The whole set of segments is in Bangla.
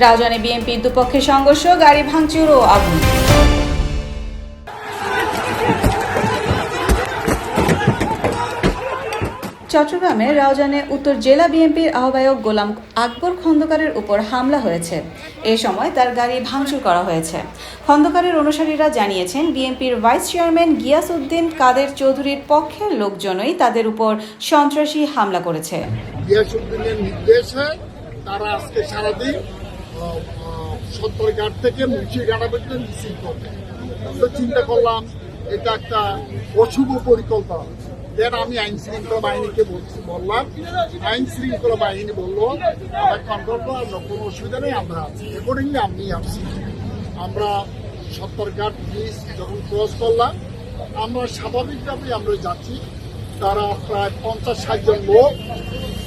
রাউজানে বিএনপির দুপক্ষের সংঘর্ষ, গাড়ি ভাঙচুর ও আগুন। চট্টগ্রামে রাউজানে উত্তর জেলা বিএনপির আহ্বায়ক গোলাম আকবর খন্দকারের উপর হামলা হয়েছে। এ সময় তার গাড়ি ভাঙচুর করা হয়েছে। খন্দকারের অনুসারীরা জানিয়েছেন, বিএনপির ভাইস চেয়ারম্যান গিয়াস উদ্দিন কাদের চৌধুরীর পক্ষের লোকজনই তাদের উপর সন্ত্রাসী হামলা করেছে। গিয়াসুদ্দিনের নির্দেশে তারা আজকে সারাদিন সত্তরঘাট থেকে মুন্সিঘাটা পর্যন্ত মিছিল করবে। তো চিন্তা করলাম, এটা একটা অশুভ পরিকল্পনা। দেন আমি আইন শৃঙ্খলা বাহিনীকে বলছি, বললাম, আইন শৃঙ্খলা বাহিনী বলল, আমরা কন্ট্রোল করার কোনো অসুবিধা নেই, আমরা আছি। অ্যাকর্ডিংলি আমি আসছি আমরা সত্তরঘাট ব্রিজ যখন ক্রস করলাম, আমরা স্বাভাবিকভাবে আমরা যাচ্ছি। তারা প্রায় পঞ্চাশ ষাট জন লোক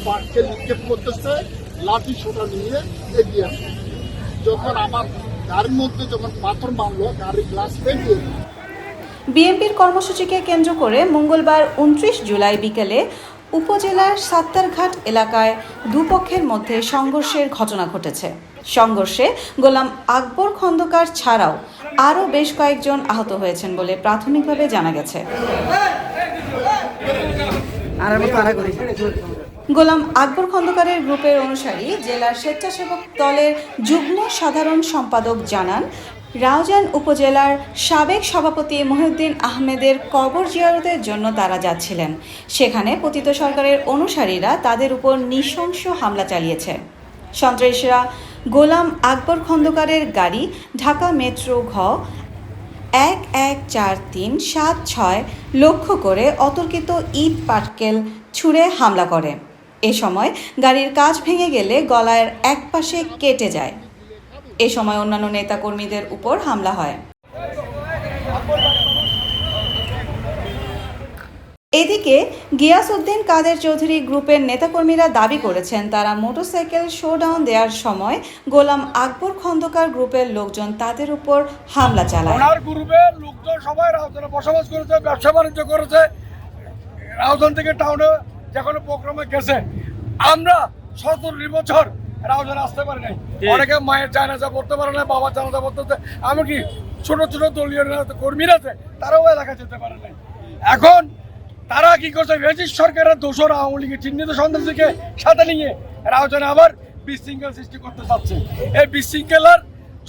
পার্কে নিক্ষেপ করতেছে লাঠি সোটা নিয়ে এগিয়ে আসছে। যখন আমার গাড়ির মধ্যে যখন পাথর মারলো গাড়ির গ্লাস ভেঙে বিএনপির কর্মসূচিকে কেন্দ্র করে মঙ্গলবার উনত্রিশ জুলাই বিকেলে উপজেলার সাত্তারঘাট এলাকায় দুপক্ষের মধ্যে সংঘর্ষের ঘটনা ঘটেছে। সংঘর্ষে গোলাম আকবর খন্দকার ছাড়াও আরও বেশ কয়েকজন আহত হয়েছেন বলে প্রাথমিকভাবে জানা গেছে। গোলাম আকবর খন্দকারের গ্রুপের অনুসারী জেলার স্বেচ্ছাসেবক দলের যুগ্ম সাধারণ সম্পাদক জানান, রাউজান উপজেলার সাবেক সভাপতি মহিউদ্দিন আহমেদের কবর জিয়ারতের জন্য তারা যাচ্ছিলেন। সেখানে পতিত সরকারের অনুসারীরা তাদের উপর নৃশংস হামলা চালিয়েছে। সন্ত্রাসীরা গোলাম আকবর খন্দকারের গাড়ি, ঢাকা মেট্রো ঘ, এক এক চার তিন সাত ছয় লক্ষ্য করে অতর্কিত ইট পাটকেল ছুঁড়ে হামলা করে। এ সময় গাড়ির কাজ ভেঙে গেলে গলায়ের এক পাশে কেটে যায়। এ সময় অন্যান্য নেতাকর্মীদের উপর হামলা হয়। এদিকে গিয়াসউদ্দিন কাদের চৌধুরী গ্রুপের নেতাকর্মীরা দাবি করেছেন, তারা মোটরসাইকেল শোডাউন দেওয়ার সময় গোলাম আকবর খন্দকার গ্রুপের লোকজন তাদের উপর হামলা চালায়। গ্রুপের লোকজন সবাই বসবাস করেছে, ব্যবসা বাণিজ্য করেছে। থেকে টাউনে যে কোনো প্রোগ্রামে গেছে আমরা সতেরো বছর রাউজানে আসতে পারি নাই। অনেকে মায়ের জানাজা পড়তে পারে না বাবার জানাজা পড়তে এমনকি ছোট ছোট দলীয় কর্মীরা আছে তারাও এলাকা যেতে পারে নাই। এখন তারা কি করছে রেজিস সরকারের দোষর আওয়ামী লীগের চিহ্নিত সন্ত্রাসীকে সাথে নিয়ে রাউজানে আবার বিশৃঙ্খল সৃষ্টি করতে চাচ্ছে। এই বিশৃঙ্খলার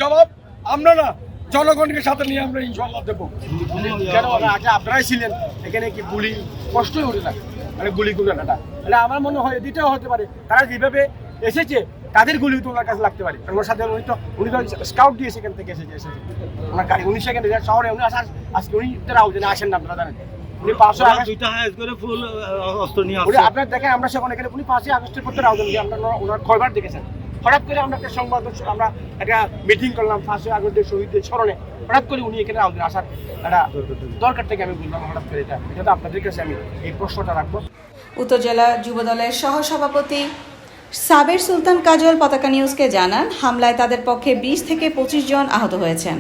জবাব আমরা না জনগণকে সাথে নিয়ে আমরা ইনশাল্লাহ দেবো। কেন আগে আপনারাই ছিলেন এখানে কি গুলি কষ্টই ওঠে না? মানে গুলি গুলাটা মানে আমার মনে হয় এদিকেও হতে পারে। তারা যেভাবে এসেছে তাদের গুলি তোমার ওনার কাছে লাগতে পারে। কারণ ওর সাথে উনি তো উনি তো স্কাউট দিয়ে সেখান থেকে এসেছে এসেছে। ওনার গাড়ি উনি সেখানে শহরে উনি আসার আজকে উনি যেন আসেন না আপনারা জানেন। উনি পাঁচশো অস্ত্র নিয়ে আপনার দেখেন আমরা সেখানে উনি পাঁচই আগস্টের পর রাউজন দিয়ে আমরা ওনার কয়বার দেখেছেন। হঠাৎ করে আমরা একটা সংবাদ, আমরা একটা মিটিং করলাম পাঁচই আগস্টের শহীদদের স্মরণে। হঠাৎ করে উনি এখানে রাউজন আসার একটা দরকার থেকে আমি বললাম, হঠাৎ করে এটা এটা তো আপনাদের কাছে আমি এই প্রশ্নটা রাখব। উত্তর জেলা যুবদলের সহসভাপতি সাবের সুলতান কাজল পতাকা নিউজকে জানান, হামলায় তাদের পক্ষে বিশ থেকে পঁচিশ জন আহত হয়েছেন।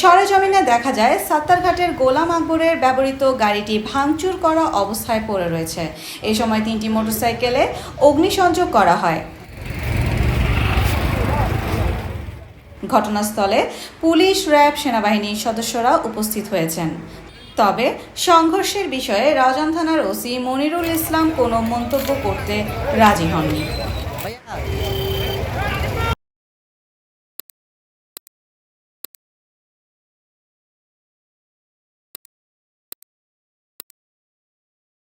সরেজমিনে দেখা যায়, সাত্তারঘাটের গোলাম আকবরের ব্যবহৃত গাড়িটি ভাঙচুর করা অবস্থায় পড়ে রয়েছে। এই সময় তিনটি মোটরসাইকেলে অগ্নিসংযোগ করা হয়। ঘটনাস্থলে পুলিশ, র্যাব, সেনাবাহিনীর সদস্যরা উপস্থিত হয়েছেন। তবে সংঘর্ষের বিষয়ে রাজান থানার ওসি মনিরুল ইসলাম কোনো মন্তব্য করতে রাজি হননি।